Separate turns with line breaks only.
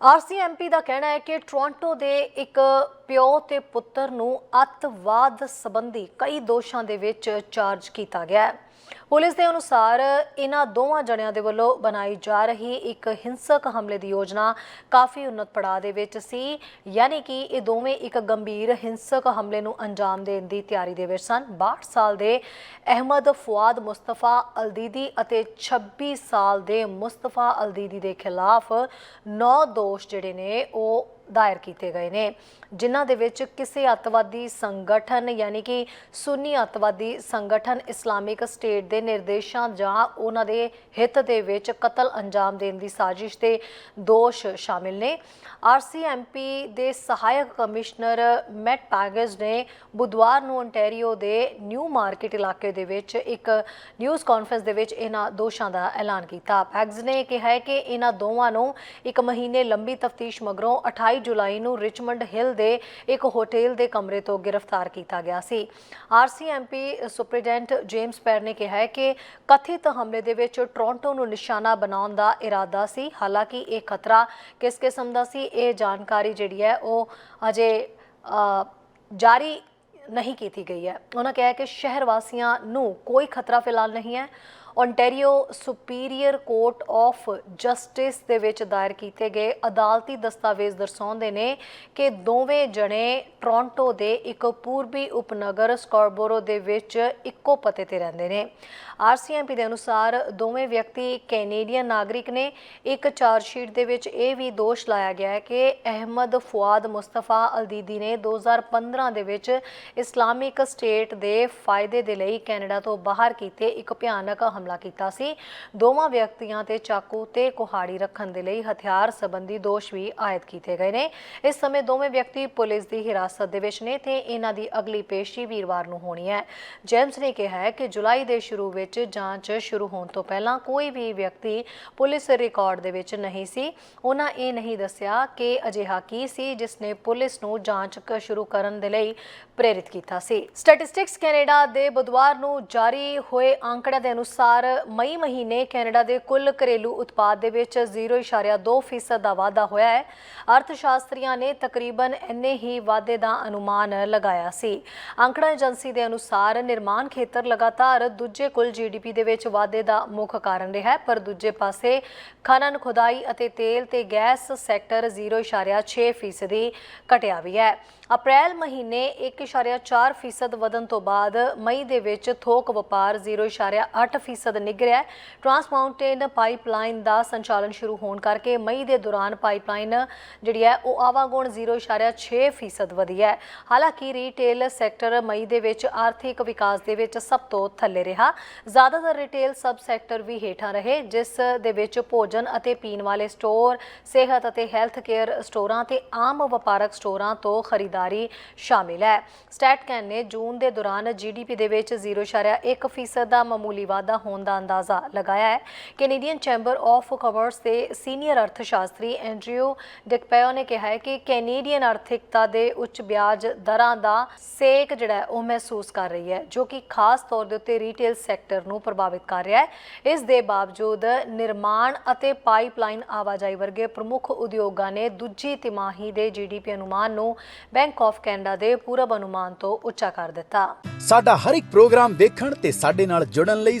RCMP ਦਾ ਕਹਿਣਾ ਹੈ ਕਿ ਟੋਰਾਂਟੋ ਦੇ ਇੱਕ ਪਿਓ ਤੇ ਪੁੱਤਰ ਨੂੰ ਅੱਤਵਾਦ ਸੰਬੰਧੀ ਕਈ ਦੋਸ਼ਾਂ ਦੇ ਵਿੱਚ ਚਾਰਜ ਕੀਤਾ ਗਿਆ ਹੈ। ਪੁਲਿਸ ਦੇ ਅਨੁਸਾਰ ਇਹਨਾਂ ਦੋਵਾਂ ਜਣਿਆਂ ਦੇ ਵੱਲੋਂ ਬਣਾਈ ਜਾ ਰਹੀ ਇੱਕ ਹਿੰਸਕ ਹਮਲੇ ਦੀ ਯੋਜਨਾ ਕਾਫੀ ਉન્નਤ ਪੜਾਅ ਦੇ ਵਿੱਚ ਸੀ, ਯਾਨੀ ਕਿ ਇਹ ਦੋਵੇਂ ਇੱਕ ਗੰਭੀਰ ਹਿੰਸਕ ਹਮਲੇ ਨੂੰ ਅੰਜਾਮ ਦੇਣ ਦੀ ਤਿਆਰੀ ਦੇ ਵਿੱਚ ਸਨ। 62 ਸਾਲ ਦੇ ਅਹਿਮਦ ਫੁਆਦ ਮੁਸਤਫਾ ਅਲਦੀਦੀ ਅਤੇ 26 ਸਾਲ ਦੇ ਮੁਸਤਫਾ ਅਲਦੀਦੀ ਦੇ ਖਿਲਾਫ 9 ਦੋਸ਼ ਜਿਹੜੇ ਨੇ, ਉਹ ਦਾਇਰ ਕੀਤੇ ਗਏ ਨੇ, ਜਿਨ੍ਹਾਂ ਦੇ ਵਿੱਚ ਕਿਸੇ ਅੱਤਵਾਦੀ ਸੰਗਠਨ ਯਾਨੀ ਕਿ ਸੁੰਨੀ ਅੱਤਵਾਦੀ ਸੰਗਠਨ ਇਸਲਾਮਿਕ ਸਟੇਟ ਦੇ ਨਿਰਦੇਸ਼ਾਂ ਜਾਂ ਉਹਨਾਂ ਦੇ ਹਿੱਤ ਦੇ ਵਿੱਚ ਕਤਲ ਅੰਜਾਮ ਦੇਣ ਦੀ ਸਾਜ਼ਿਸ਼ ਦੇ ਦੋਸ਼ ਸ਼ਾਮਿਲ ਨੇ। ਆਰਸੀਐਮਪੀ ਦੇ ਸਹਾਇਕ ਕਮਿਸ਼ਨਰ ਮੈਟ ਪੈਗਸ ਨੇ ਬੁੱਧਵਾਰ ਨੂੰ ontario ਦੇ ਨਿਊ ਮਾਰਕੀਟ ਇਲਾਕੇ ਦੇ ਵਿੱਚ ਇੱਕ ਨਿਊਜ਼ ਕਾਨਫਰੰਸ ਦੇ ਵਿੱਚ ਇਹਨਾਂ ਦੋਸ਼ਾਂ ਦਾ ਐਲਾਨ ਕੀਤਾ। ਪੈਗਸ ਨੇ ਕਿਹਾ ਕਿ ਇਹਨਾਂ ਦੋਵਾਂ ਨੂੰ ਇੱਕ ਮਹੀਨੇ ਲੰਬੀ ਤਫਤੀਸ਼ ਮਗਰੋਂ 28 ਜੁਲਾਈ ਨੂੰ ਰਿਚਮੰਡ ਹਿੱਲ ਦੇ ਇੱਕ ਹੋਟਲ ਦੇ ਕਮਰੇ ਤੋਂ ਗ੍ਰਿਫਤਾਰ ਕੀਤਾ ਗਿਆ ਸੀ। ਆਰਸੀਐਮਪੀ ਸੁਪਰੀਡੈਂਟ ਜੇਮਸ ਪੈਰ ਨੇ ਕਿਹਾ ਹੈ ਕਿ ਕਥਿਤ ਹਮਲੇ ਦੇ ਵਿੱਚ ਟੋਰਾਂਟੋ ਨੂੰ ਨਿਸ਼ਾਨਾ ਬਣਾਉਣ ਦਾ ਇਰਾਦਾ ਸੀ। ਹਾਲਾਂਕਿ ਇਹ ਖਤਰਾ ਕਿਸ ਕਿਸਮ ਦਾ ਸੀ, ਇਹ ਜਾਣਕਾਰੀ ਜਿਹੜੀ ਹੈ ਉਹ ਅਜੇ ਜਾਰੀ ਨਹੀਂ ਕੀਤੀ ਗਈ ਹੈ। ਉਹਨਾਂ ਕਿਹਾ ਕਿ ਸ਼ਹਿਰ ਵਾਸੀਆਂ ਨੂੰ ਕੋਈ ਖਤਰਾ ਫਿਲਹਾਲ ਨਹੀਂ ਹੈ। Ontario superior court of justice ਦੇ ਵਿੱਚ ਦਾਇਰ ਕੀਤੇ ਗਏ ਅਦਾਲਤੀ ਦਸਤਾਵੇਜ਼ ਦਰਸਾਉਂਦੇ ਨੇ ਕਿ ਦੋਵੇਂ ਜਣੇ ਟੋਰਾਂਟੋ ਦੇ ਇੱਕ ਪੂਰਬੀ ਉਪਨਗਰ ਸਕਾਰਬੋਰੋ ਦੇ ਵਿੱਚ ਇੱਕੋ ਪਤੇ ਤੇ ਰਹਿੰਦੇ ਨੇ। ਆਰਸੀਐਮਪੀ ਦੇ ਅਨੁਸਾਰ ਦੋਵੇਂ ਵਿਅਕਤੀ ਕੈਨੇਡੀਅਨ ਨਾਗਰਿਕ ਨੇ। ਇੱਕ ਚਾਰਜ ਸ਼ੀਟ ਦੇ ਵਿੱਚ ਇਹ ਵੀ ਦੋਸ਼ ਲਾਇਆ ਗਿਆ ਹੈ ਕਿ ਅਹਿਮਦ ਫੁਆਦ ਮੁਸਤਫਾ ਅਲਦੀਦੀ ਨੇ 2015 ਦੇ ਵਿੱਚ ਇਸਲਾਮਿਕ ਸਟੇਟ ਦੇ ਫਾਇਦੇ ਦੇ ਲਈ ਕੈਨੇਡਾ ਤੋਂ ਬਾਹਰ ਕੀਤੇ ਇੱਕ ਭਿਆਨਕ ਹਮਲਾ ਕੀਤਾ ਸੀ। ਦੋਵਾਂ ਵਿਅਕਤੀਆਂ ਤੇ ਚਾਕੂ ਤੇ ਕੁਹਾੜੀ ਰੱਖਣ ਦੇ ਲਈ ਹਥਿਆਰ ਸੰਬੰਧੀ ਦੋਸ਼ ਵੀ ਆਇਦ ਕੀਤੇ ਗਏ ਨੇ। ਇਸ ਸਮੇਂ ਦੋਵੇਂ ਵਿਅਕਤੀ ਪੁਲਿਸ ਦੀ ਹਿਰਾਸਤ ਦੇ ਵਿੱਚ ਨੇ ਤੇ ਇਹਨਾਂ ਦੀ ਅਗਲੀ ਪੇਸ਼ੀ ਵੀਰਵਾਰ ਨੂੰ ਹੋਣੀ ਹੈ। ਜੇਮਸ ਨੇ ਕਿਹਾ ਹੈ ਕਿ ਜੁਲਾਈ ਦੇ ਸ਼ੁਰੂ ਵਿੱਚ ਜਾਂਚ ਸ਼ੁਰੂ ਹੋਣ ਤੋਂ ਪਹਿਲਾਂ ਕੋਈ ਵੀ ਵਿਅਕਤੀ ਪੁਲਿਸ ਰਿਕਾਰਡ ਦੇ ਵਿੱਚ ਨਹੀਂ ਸੀ। ਉਹਨਾਂ ਇਹ ਨਹੀਂ ਦੱਸਿਆ ਕਿ ਅਜਿਹਾ ਕੀ ਸੀ, ਜਿਸ ਨੇ ਪੁਲਿਸ ਨੂੰ ਜਾਂਚ ਸ਼ੁਰੂ ਕਰਨ ਦੇ ਲਈ ਪ੍ਰੇਰਿਤ ਕੀਤਾ ਸੀ। ਸਟੈਟਿਸਟਿਕਸ ਕੈਨੇਡਾ ਦੇ ਬੁੱਧਵਾਰ ਨੂੰ ਜਾਰੀ ਹੋਏ ਅੰਕੜਿਆਂ ਦੇ ਅਨੁਸਾਰ ਮਈ ਮਹੀਨੇ ਕੈਨੇਡਾ ਦੇ ਕੁੱਲ ਘਰੇਲੂ ਉਤਪਾਦ ਦੇ ਵਿੱਚ 0.2% ਦਾ ਵਾਧਾ ਹੋਇਆ ਹੈ। ਅਰਥ ਨੇ ਤਕਰੀਬਨ ਇੰਨੇ ਹੀ ਵਾਧੇ ਦਾ ਅਨੁਮਾਨ ਲਗਾਇਆ ਸੀ। ਅੰਕੜਾ ਏਜੰਸੀ ਦੇ ਅਨੁਸਾਰ ਨਿਰਮਾਣ ਖੇਤਰ ਲਗਾਤਾਰ ਦੂਜੇ ਕੁੱਲ ਜੀਡੀਪੀ ਦੇ ਵਿੱਚ ਵਾਧੇ ਦਾ ਮੁੱਖ ਕਾਰਨ ਰਿਹਾ ਹੈ, ਪਰ ਦੂਜੇ ਪਾਸੇ ਖਨਨ ਖੁਦਾਈ ਅਤੇ ਤੇਲ ਤੇ ਗੈਸ ਸੈਕਟਰ 0.6% ਫੀਸਦੀ ਘਟਿਆ ਵੀ ਹੈ। ਅਪ੍ਰੈਲ ਮਹੀਨੇ 1.4% ਫੀਸਦ ਵਧਣ ਤੋਂ ਬਾਅਦ ਮਈ ਦੇ ਵਿੱਚ ਥੋਕ ਵਪਾਰ 0.8% ਫੀਸਦ ਨਿਗਰਿਆ ਟਰਾਂਸ ਮਾਊਂਟੇਨ ਪਾਈਪਲਾਈਨ ਦਾ ਸੰਚਾਲਨ ਸ਼ੁਰੂ ਹੋਣ ਕਰਕੇ ਮਈ ਦੇ ਦੌਰਾਨ ਪਾਈਪਲਾਈਨ ਜਿਹੜੀ ਹੈ, ਉਹ ਆਵਾਗੁਣ 0.6% ਫੀਸਦ ਵਧੀ ਹੈ। ਹਾਲਾਂਕਿ ਰੀਟੇਲ ਸੈਕਟਰ ਮਈ ਦੇ ਵਿੱਚ ਆਰਥਿਕ ਵਿਕਾਸ ਦੇ ਵਿੱਚ ਸਭ ਤੋਂ ਥੱਲੇ ਰਿਹਾ। ਜ਼ਿਆਦਾਤਰ ਰਿਟੇਲ ਸਬ ਸੈਕਟਰ ਵੀ ਹੇਠਾਂ ਰਹੇ, ਜਿਸ ਦੇ ਵਿੱਚ ਭੋਜਨ ਅਤੇ ਪੀਣ ਵਾਲੇ ਸਟੋਰ ਸਿਹਤ ਅਤੇ ਹੈਲਥ ਕੇਅਰ ਸਟੋਰਾਂ ਤੇ ਆਮ ਵਪਾਰਕ ਸਟੋਰਾਂ ਤੋਂ ਖਰੀਦਦਾਰੀ ਸ਼ਾਮਿਲ ਹੈ। ਸਟੈਟਕੈਨ ਨੇ ਜੂਨ ਦੇ ਦੌਰਾਨ ਜੀਡੀਪੀ ਦੇ ਵਿੱਚ 0.1 ਫੀਸਦ ਦਾ ਮਾਮੂਲੀ ਵਾਧਾ ਹੋਣ ਦਾ ਅੰਦਾਜ਼ਾ ਲਗਾਇਆ ਹੈ। ਕੈਨੇਡੀਅਨ ਚੈਂਬਰ ਆਫ ਕਾਮਰਸ ਦੇ ਸੀਨੀਅਰ ਅਰਥਸ਼ਾਸਤਰੀ ਐਂਡਰਿਊ ਡਿਕਪੈਓ ਨੇ ਕਿਹਾ ਹੈ ਕਿ ਕੈਨੇਡੀਅਨ ਆਰਥਿਕਤਾ ਦੇ ਉੱਚ ਵਿਆਜ ਦਰਾਂ ਦਾ ਸੇਕ ਜਿਹੜਾ ਉਹ ਮਹਿਸੂਸ ਕਰ ਰਹੀ ਹੈ, ਜੋ ਕਿ ਖਾਸ ਤੌਰ ਦੇ ਉੱਤੇ ਰੀਟੇਲ ਸੈਕਟਰ ਨੂੰ ਪ੍ਰਭਾਵਿਤ ਕਰ ਰਿਹਾ ਹੈ। ਇਸ ਦੇ ਬਾਵਜੂਦ ਨਿਰਮਾਣ ਅਤੇ ਪਾਈਪਲਾਈਨ ਆਵਾਜਾਈ ਵਰਗੇ ਪ੍ਰਮੁੱਖ ਉਦਯੋਗਾਂ ਨੇ ਦੂਜੀ ਤਿਮਾਹੀ ਦੇ ਜੀਡੀਪੀ ਅਨੁਮਾਨ ਨੂੰ ਬੈਂਕ ਆਫ ਕੈਨੇਡਾ ਦੇ ਪੂਰਬ ਅਨੁਮਾਨ ਤੋਂ ਉੱਚਾ ਕਰ ਦਿੱਤਾ।
ਸਾਡਾ ਹਰ ਇੱਕ ਪ੍ਰੋਗਰਾਮ ਦੇਖਣ ਤੇ ਸਾਡੇ ਨਾਲ ਜੁੜਨ ਲਈ